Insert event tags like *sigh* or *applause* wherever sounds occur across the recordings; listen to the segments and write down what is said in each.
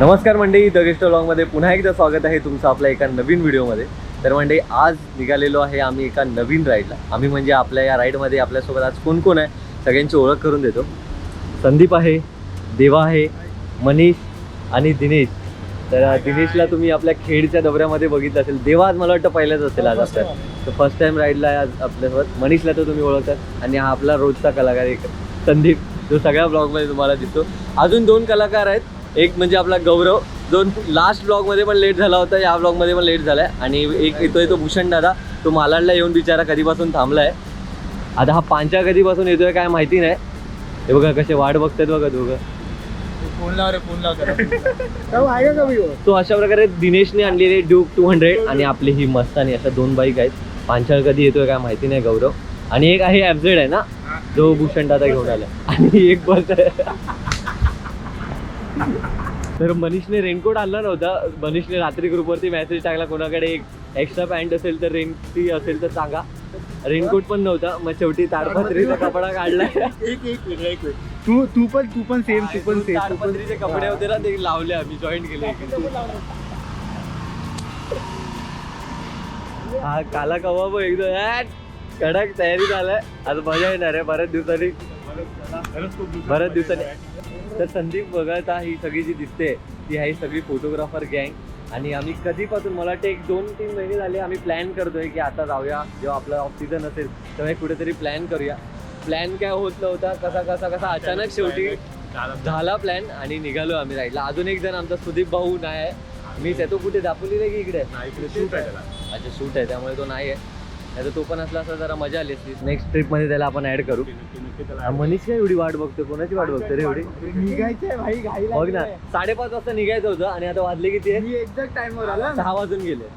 नमस्कार मंडळी द गेस्टमध्ये पुन्हा एकदा स्वागत आहे तुमचं आपल्या एका नवीन व्हिडिओमध्ये. तर मंडळी आज निघालेलो आहे आम्ही एका नवीन राईडला आम्ही म्हणजे आपल्या या राईडमध्ये आपल्यासोबत आज कोण कोण आहे सगळ्यांची ओळख करून देतो. संदीप आहे देवा आहे मनीष आणि दिनेश. तर दिनेशला तुम्ही आपल्या खेडच्या दौऱ्यामध्ये बघितलं असेल. देवा आज मला वाटतं पहिल्याच असेल आज आपल्या तर फर्स्ट टाइम राईडला आज आपल्यासोबत. मनीषला तर तुम्ही ओळखतात आणि हा आपला रोजचा कलाकार एक संदीप जो सगळ्या ब्लॉगमध्ये तुम्हाला दिसतो. अजून दोन कलाकार आहेत. एक म्हणजे आपला गौरव. जो लास्ट ब्लॉगमध्ये पण लेट झाला होता या ब्लॉगमध्ये पण लेट झाला आहे आणि एक येतोय तो भूषण दादा तो मालाडला येऊन बिचारा कधीपासून थांबला आहे आता हा पांचा कधीपासून येतोय काय माहिती नाही. हे बघा कसे वाट बघतात बघा दोघं. फोन लाव रे फोन लाव *laughs* तो अशा प्रकारे दिनेशने आणलेले ड्यूक टू हंड्रेड आणि आपली ही मस्तानी अशा दोन बाईक आहेत. पांचाळ कधी येतोय काय माहिती नाही गौरव. आणि एक आहे ॲबझेड आहे ना जो भूषण दादा घेऊन आला आणि एक बस आहे तर मनीषने रेनकोट आणला नव्हता. मनीषने रात्री ग्रुपवरती मेसेज टाकला कोणाकडे एक एक्स्ट्रा पॅन्ट असेल तर रेनची असेल तर सांगा. रेनकोट पण नव्हता. मग शेवटी ताडपत्रीचा कपडा काढलाय एक एक एक तू तू पण तू पण सेम तू पण सेम तू ताडपत्रीचे कपडे होते ना ते लावले आम्ही जॉईन केले. हा काला कवा बघ एकदम. कडक तयारी झालाय. आता मजा येणार आहे. बऱ्याच दिवसांनी बऱ्याच दिवसांनी तर संदीप बघत ही सगळी जी दिसते ती आहे सगळी फोटोग्राफर गँग आणि आम्ही कधीपासून मला वाटतं एक दोन तीन महिने झाले आम्ही प्लॅन करतोय की आता जाऊया. जेव्हा आपलं ऑफ सीझन असेल तेव्हा एक कुठेतरी प्लॅन करूया. प्लॅन काय होत नव्हता कसा कसा कसा अचानक शेवटी झाला प्लॅन आणि निघालो आम्ही राईडला अजून एक जण आमचा सुदीप भाऊ नाही आहे. मी तो कुठे? दापोलीला की इकडे? अच्छा शूट आहे त्यामुळे तो नाही आहे. नाही तर तो पण असला असता जरा मजा आली असती नेक्स्ट ट्रिपमध्ये त्याला आपण ऍड करू. मनीष काय एवढी वाट बघतो कोणाची वाट बघतो रे एवढी? निघायचंय भाई घाई बघ ना. साडेपाच वाजता निघायचं होतं आणि आता वाजले किती आहे? एक्झॅक्ट टाइमवर आला सहा वाजून गेले.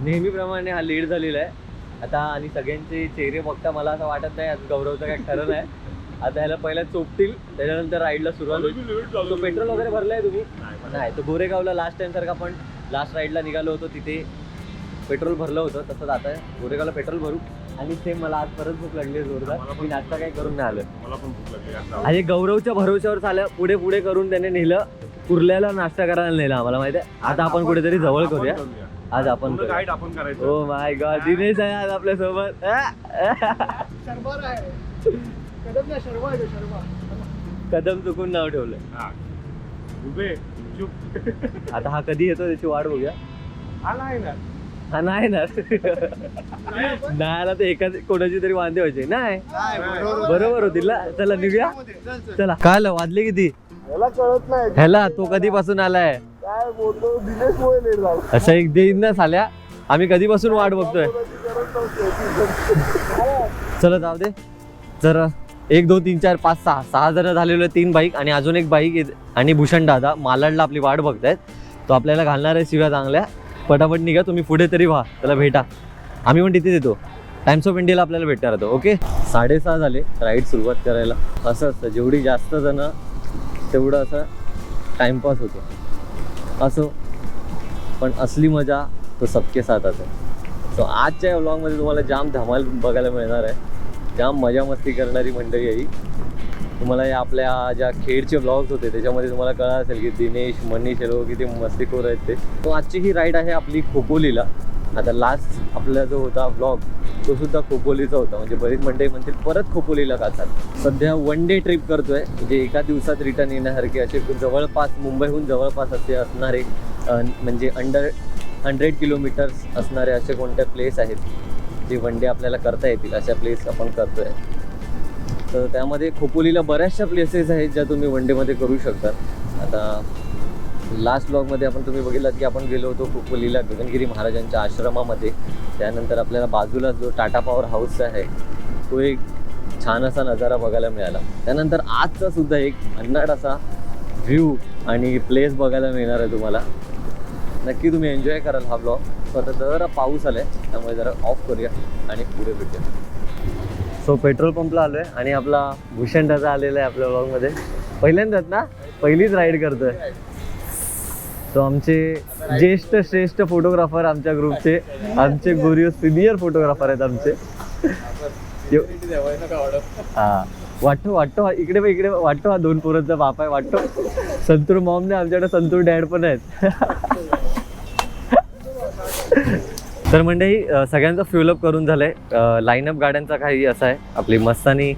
नेहमीप्रमाणे हा लेट झालेला आहे. आता आणि सगळ्यांचे चेहरे बघता मला असं वाटत नाही आज गौरवचं काय खरं नाही. आता ह्याला पहिला चोपतील त्याच्यानंतर राईडला सुरुवात होईल. तो पेट्रोल वगैरे भरलाय तुम्ही? नाही तो गोरेगावला लास्ट टाइम सारखं आपण लास्ट राईडला निघालो होतो तिथे. पेट्रोल भरलं होतं तसंच आता गोरेगावला पेट्रोल भरू. आणि सेम मला आज परत भूक लागली आहे जोरदार. मी नाश्ता काही करून नाही आलं मला पण भूक लागली आता आणि गौरवच्या भरोश्यावर झालं पुढे पुढे करून त्याने नेलं. कुर्ल्याला नाश्ता करायला नेला आम्हाला माहिती आहे? आता आपण कुठेतरी जवळ आपण करूया. करूया. आज आपण पूर्ण करूया. गाईड आपण करायचं. ओ माय गॉड दिनेश आहे आज आपल्यासोबत आहे कदम ना शर्मा आहे तो, शर्मा. कदम चुकून नाव ठेवलं हा. उभे चुप. आता हा कधी येतो त्याची वाट बघूया. आला आहे ना. हा नाही ना. नाही आला तर एका कोणाची तरी वांदे व्हायचे. नाही. बरोबर होतील ना चला निघूया. चला काय वाजले किती? कळत नाही. ह्याला तो कधीपासून आलाय? काय बोलतो दिनेश असं एक देईन ना साल्या आम्ही कधीपासून वाट बघतोय? चला जाऊ दे. जर एक दोन तीन चार पाच सहा. सहा जण झालेलो तीन बाईक आणि अजून एक बाईक आणि भूषण दादा मालाडला आपली वाट बघतायत. तो आपल्याला घालणार आहे शिव्या चांगल्या. पटापट निघा तुम्ही पुढे तरी व्हा. त्याला भेटा. आम्ही पण तिथे येतो. टाइम्स ऑफ इंडियाला आपल्याला भेटणार होतो ओके? साडेसहा झाले राईड सुरुवात करायला. असं असतं जेवढी जास्त जण तेवढं असं टाइमपास होतो. असो पण असली मजा तो सबके साथ असं सो आजच्या या व्लॉगमध्ये तुम्हाला जाम धमाल बघायला मिळणार आहे. जाम मजा मस्ती करणारी मंडळी आहे ही. तुम्हाला या आपल्या ज्या खेडचे ब्लॉग्स होते त्याच्यामध्ये तुम्हाला कळलं असेल की दिनेश मनीष हे लोक किती मस्तीखोर आहेत ते. तो आजची ही राईड आहे आपली खोपोलीला. आता लास्ट आपला जो होता ब्लॉग तो सुद्धा खोपोलीचा होता. म्हणजे बरीच मंडळी म्हणतील परत खोपोलीला का सध्या वन डे ट्रिप करतोय. म्हणजे एका दिवसात रिटर्न येण्यासारखे असे जवळपास मुंबईहून जवळपास असे असणारे म्हणजे अंडर हंड्रेड किलोमीटर्स असणारे असे कोणते प्लेस आहेत जे वन डे आपल्याला करता येतील अशा प्लेस आपण करतोय. तर त्यामध्ये खोपोलीला बऱ्याचशा प्लेसेस आहेत ज्या तुम्ही वन डेमध्ये करू शकता. आता लास्ट ब्लॉगमध्ये आपण तुम्ही बघितलात की आपण गेलो होतो खोपोलीला गगनगिरी महाराजांच्या आश्रमामध्ये. त्यानंतर आपल्याला बाजूला जो टाटा पॉवर हाऊस आहे तो एक छान असा नजारा बघायला मिळाला. त्यानंतर आजचा सुद्धा एक भन्नाट असा व्ह्यू आणि प्लेस बघायला मिळणार आहे तुम्हाला. नक्की तुम्ही एन्जॉय कराल हा ब्लॉग सो जरा पाऊस आलाय त्यामुळे जरा ऑफ करूया आणि पुढे भेटूया. सो पेट्रोल पंपला आलोय आणि आपला भूषण दादा आलेला आहे आपल्या ब्लॉगमध्ये पहिल्यांदाच ना? पहिलीच राईड करतोय. सो आमचे ज्येष्ठ श्रेष्ठ फोटोग्राफर आमच्या ग्रुपचे आमचे गुरु सिनियर फोटोग्राफर आहेत आमचे. हा. वाटतो वाटतो इकडे पण इकडे वाटतो हा दोन पोरांचा बाप आहे वाटतो संतूर मॉम ने आमच्याकडे संतूर डॅड पण आहेत. तर मंडळी सगळ्यांचं फ्युलअप करून झालंय. लाईनअप गाड्यांचा काही असा आहे. आपली Mastani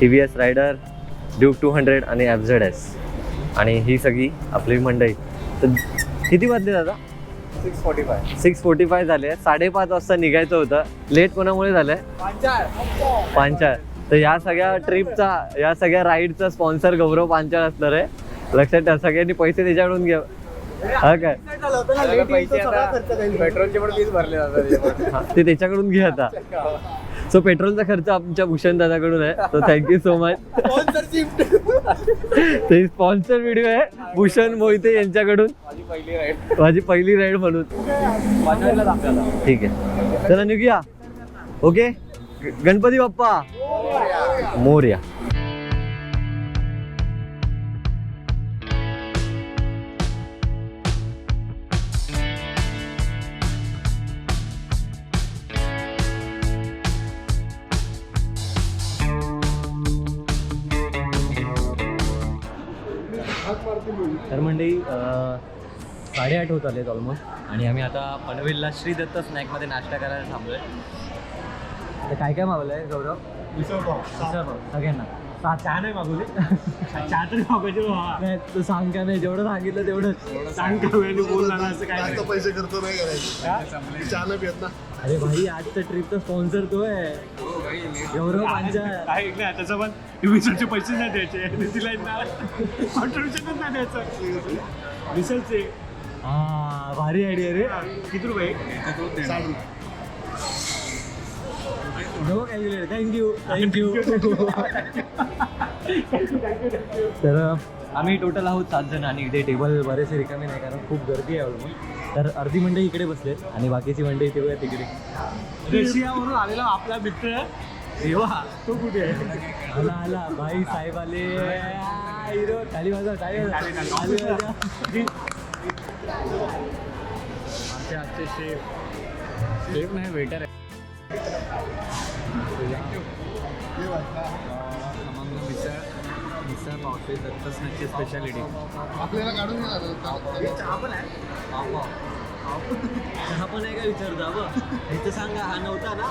T V S Raider Duke two hundred आणि एफ झेड एस आणि ही सगळी आपली मंडळी. तर किती वाजले दादा? Six forty five six forty five झाले साडेपाच वाजता निघायचं होतं. लेट कोणामुळे झालंय? पांचाळ. तर या सगळ्या ट्रिपचा या सगळ्या राईडचा स्पॉन्सर गौरव पांचाळ असणार आहे. लक्षात ठेवा सगळ्यांनी पैसे त्याच्याकडून घ्या हा काय? पेट्रोलचे पण भरले जातात ते त्याच्याकडून घे आता. सो पेट्रोलचा खर्च आमच्या भूषण दादाकडून आहे. So thank you so much ते स्पॉन्सर व्हिडिओ आहे भूषण मोहिते यांच्याकडून. माझी पहिली राईड म्हणून. ठीक आहे. चला निघूया. ओके गणपती बाप्पा. मोर्या. तर मंडळी साडेआठ होत आलेत ऑलमोस्ट आणि आम्ही आता पनवेलला श्री दत्त स्नॅकमध्ये नाश्ता करायला थांबलोय. तर काय काय मागवलंय गौरव? मिसळपाव सगळ्यांना. चहा नाही मागवली. चहा तरी नाही तू सांग का नाही? जेवढं सांगितलं तेवढंच सांग का वेळी बोलला ना असं काय पैसे खर्च नाही करायचे. चहा नाही ना. अरे भाई आजच्या ट्रिपचा स्पॉन्सर तो आहे. गौरव पांचाळ काय ऐकलं त्याचं पण विसरचे पैसे नाही द्यायचे. तिला कॉन्ट्रीब्युशनच नाही. द्यायचं. हा भारी आयडिया रे. किती रुपये? थँक्यू थँक्यू *laughs* तर आम्ही टोटल आहोत सात जण आणि इथे टेबल बरेचसे रिकामे नाही कारण खूप गर्दी आहे ऑलमोस्ट तर अर्धी मंडळी इकडे बसलेत आणि बाकीची मंडळी बघा तिकडे रशियावरून आलेला आपला मित्र देवा तो कुठे आहे आला आला भाई साहेब आले हिरो खाली. आमचे आजचे शेफ शेफ नाही वेटर आहे मिसळ मिसळ पावते दत्त स्नॅकची स्पेशालिटी आपल्याला काढून. चहा पण आहे? चहा पण आहे का विचारता? इथं सांगा हा नव्हता ना?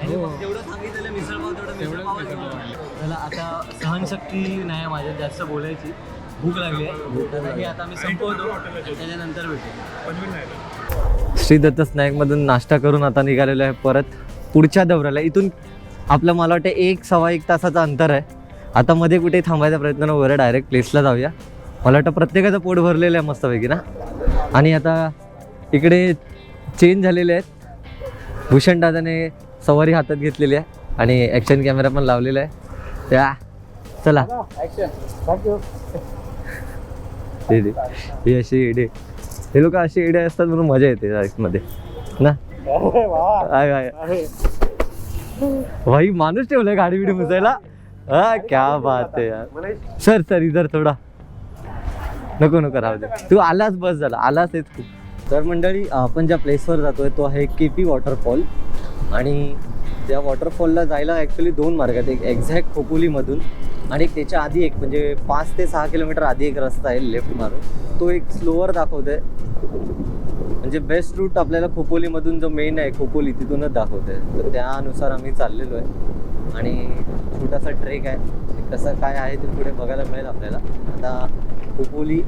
आणि हो. मग जेवढं सांगितलेलं मिसळ पाव तेवढं मिसळ पाव आहे. त्याला आता सहनशक्ती नाही आहे माझ्यात जास्त बोलायची. भूक लागली आहे. आता मी संपवतो. त्याच्यानंतर भेटू. श्री दत्त स्नॅकमधून नाश्ता करून आता निघालेलो आहे परत पुढच्या दौऱ्याला. इथून आपलं मला वाटतं एक सव्वा एक तासाचं अंतर आहे. आता मध्ये कुठे थांबायचा प्रयत्न न वगैरे डायरेक्ट प्लेसला जाऊया. मला वाटतं प्रत्येकाचं पोट भरलेलं आहे मस्तपैकी ना? आणि आता इकडे चेंज झालेले आहेत. भूषण दादाने सवारी हातात घेतलेली आहे आणि ॲक्शन कॅमेरा पण लावलेला आहे. त्या चला. ही अशी इडे. हे लोक अशी इडे असतात म्हणून मजा येते मध्ये. ना? भाई माणूस ठेवलाय गाडी बिडी मुजायला हा क्या बात आहे यार. सर सर इधर थोडा. नको नको राहू दे. तू आलास बस झाला. आलास आहेस तू. तर मंडळी आपण ज्या प्लेसवर जातोय तो आहे के पी वॉटरफॉल आणि त्या वॉटरफॉलला जायला ॲक्च्युली दोन मार्ग आहेत. एक एक्झॅक्ट खोपोलीमधून आणि एक त्याच्या आधी एक म्हणजे पाच ते सहा किलोमीटर आधी एक रस्ता आहे लेफ्ट मारून. तो एक स्लोअर दाखवतोय. म्हणजे बेस्ट रूट आपल्याला खोपोलीमधून जो मेन आहे खोपोली तिथूनच दाखवतोय. तर त्यानुसार आम्ही चाललेलो आहे. आणि छोटासा ट्रेक आहे. कसं काय आहे ते पुढे बघायला मिळेल आपल्याला. आता खोपोली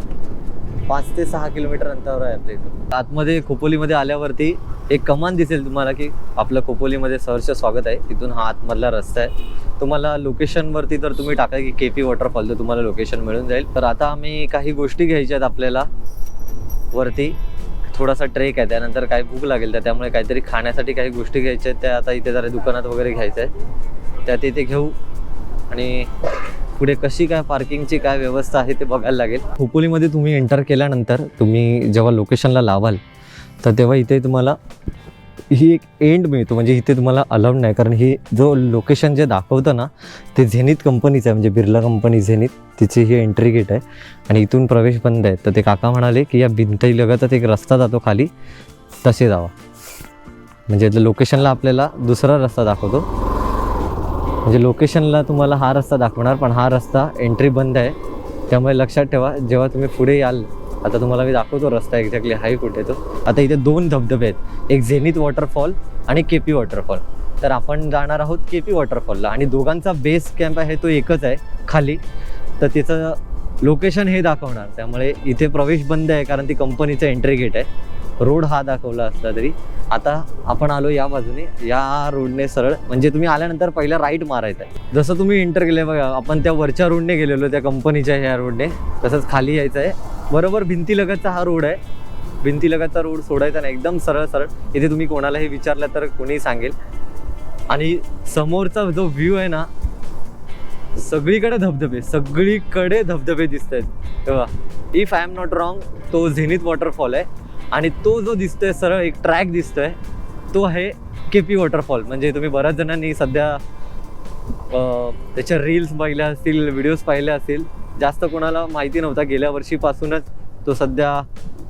पाच ते सहा किलोमीटर अंतरावर आहे आपल्या इथून आतमध्ये खोपोलीमध्ये आल्यावरती एक कमान दिसेल तुम्हाला की आपलं खोपोलीमध्ये सहर्ष स्वागत आहे. तिथून हा आतमधला रस्ता आहे. तुम्हाला लोकेशनवरती जर तुम्ही टाका की के पी वॉटरफॉल तर तुम्हाला लोकेशन मिळून जाईल. तर आता आम्ही काही गोष्टी घ्यायच्या आहेत आपल्याला वरती. थोडासा ट्रेक आहे. त्यानंतर काही भूक लागेल तर त्यामुळे काहीतरी खाण्यासाठी काही गोष्टी घ्यायच्या आहेत. त्या आता इथे जरा दुकानात वगैरे घ्यायचं आहे. त्या तिथे घेऊ. आणि पुढे कशी काय पार्किंगची काय व्यवस्था आहे ते बघायला लागेल. खोपोलीमध्ये तुम्ही एंटर केल्यानंतर तुम्ही जेव्हा लोकेशनला लावाल तर तेव्हा इथे तुम्हाला ही एक एंड मिळतो. म्हणजे इथे तुम्हाला अलाउड नाही. कारण ही जो लोकेशन जे दाखवतं ना ते झेनित कंपनीचं आहे. म्हणजे बिर्ला कंपनी झेनित तिची ही एंट्री गेट आहे. आणि इथून प्रवेश बंद आहे. तर ते काका म्हणाले की या भिंतीलगतच एक रस्ता जातो खाली तसे जावा. म्हणजे लोकेशनला आपल्याला दुसरा रस्ता दाखवतो. म्हणजे लोकेशनला तुम्हाला हा रस्ता दाखवणार पण हा रस्ता एंट्री बंद आहे. त्यामुळे लक्षात ठेवा जेव्हा तुम्ही पुढे याल आता तुम्हाला मी दाखवतो रस्ता एक्झॅक्टली हाय कुठे तो. आता इथे दोन धबधबे आहेत. एक झेनित वॉटरफॉल आणि के पी वॉटरफॉल तर आपण जाणार आहोत के पी वॉटरफॉलला आणि दोघांचा बेस कॅम्प आहे तो एकच आहे खाली. तर तिचं लोकेशन हे दाखवणार. त्यामुळे इथे प्रवेश बंद आहे कारण ती कंपनीचं एंट्री गेट आहे. रोड हा दाखवला असला तरी. आता आपण आलो या बाजूने. या रोडने सरळ. म्हणजे तुम्ही आल्यानंतर पहिला राईट मारायचं आहे. जसं तुम्ही इंटर केले बघा आपण त्या वरच्या रोडने गेलेलो त्या कंपनीच्या ह्या रोडने तसंच खाली यायचं आहे. बरोबर भिंतीलगतचा हा रोड आहे. भिंतीलगतचा रोड सोडायचा नाही. एकदम सरळ सरळ. इथे तुम्ही कोणालाही विचारलं तर कोणी सांगेल. आणि समोरचा जो व्ह्यू आहे ना सगळीकडे धबधबे सगळीकडे धबधबे दिसत आहेत तेव्हा if I am not wrong तो झेनित वॉटरफॉल आहे. आणि तो जो दिसतोय सरळ एक ट्रॅक दिसतोय तो आहे केपी वॉटरफॉल म्हणजे तुम्ही बऱ्याच जणांनी सध्या त्याच्या रील्स पाहिल्या असतील व्हिडिओज पाहिल्या असतील. जास्त कोणाला माहिती नव्हता गेल्या वर्षीपासूनच तो सध्या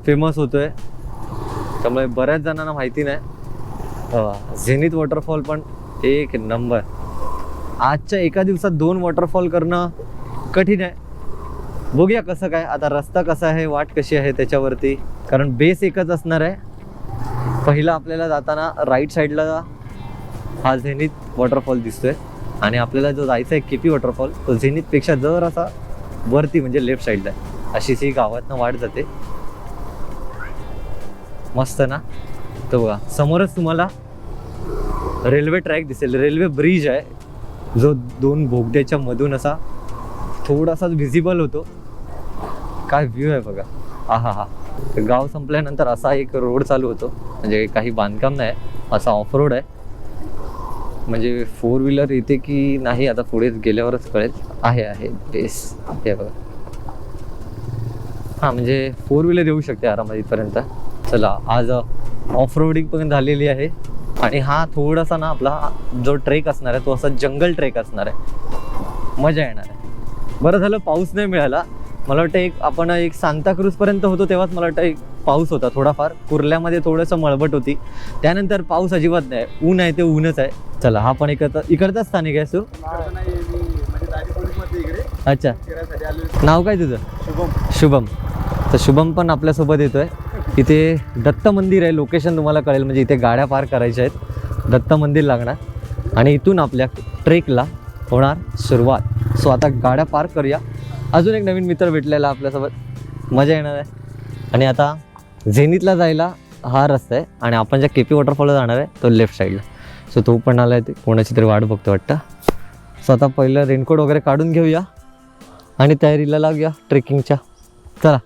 फेमस होतोय. त्यामुळे बऱ्याच जणांना माहिती नाही. झेनित वॉटरफॉल पण एक नंबर आजच्या एका दिवसात दोन वॉटरफॉल करणं कठीण आहे. बघूया कसं काय आता रस्ता कसा आहे वाट कशी आहे त्याच्यावरती. कारण बेस एकच असणार आहे. पहिला आपल्याला जाताना राईट साईडला हा झेनित वॉटरफॉल दिसतोय. आणि आपल्याला जो जायचा आहे केपी वॉटरफॉल तो झेनितपेक्षा जर असा वरती म्हणजे लेफ्ट साईडला आहे. अशीच ही गावातनं वाट जाते. मस्त ना? तो बघा समोरच तुम्हाला रेल्वे ट्रॅक दिसेल. रेल्वे ब्रिज आहे. जो दोन भोगद्याच्या मधून असा थोडासा व्हिजिबल होतो. काय व्ह्यू आहे बघा. हा हा हा तर गाव संपल्यानंतर असा एक रोड चालू होतो. म्हणजे काही बांधकाम नाही असा ऑफ रोड आहे. म्हणजे फोर व्हीलर येते की नाही आता पुढे गेल्यावरच कळेल. आहे आहे. बेस हे बघा. हां म्हणजे फोर व्हीलर येऊ शकते आरामात इथपर्यंत चला आज ऑफ रोडिंग पण झालेली आहे. आणि हा थोडासा ना आपला जो ट्रेक असणार आहे तो असा जंगल ट्रेक असणार आहे. मजा येणार आहे. बरं झालं पाऊस नाही मिळाला. मला वाटतं एक आपण एक सांताक्रूजपर्यंत होतो तेव्हाच मला वाटतं एक पाऊस होता थोडाफार. कुर्ल्यामध्ये थोडंसं मळबट होती. त्यानंतर पाऊस अजिबात नाही. ऊन आहे ते ऊनच आहे. चला हा पण इकडचा इकडचाच स्थानिक आहे सो? अच्छा. नाव काय तुझं? शुभम. शुभम. तर शुभम पण आपल्यासोबत येतोय. इथे दत्त मंदिर आहे. लोकेशन तुम्हाला कळेल. म्हणजे इथे गाड्या पार करायच्या आहेत. दत्त मंदिर लागणार. आणि इथून आपल्या ट्रेकला होणार सुरुवात. सो आता गाड्या पार करूया. अजून एक नवीन मित्र भेटलेला आपल्यासोबत. मजा येणार आहे. आणि आता झेनीतला जायला हा रस्ता आहे आणि आपण ज्या के पी वॉटरफॉलला जाणार आहे तो लेफ्ट साईडला सो तो पण आला आहे ते कोणाची तरी वाट बघतो वाटतं. सो आता पहिलं रेनकोट वगैरे काढून घेऊया आणि तयारीला लागूया ट्रेकिंगच्या चला.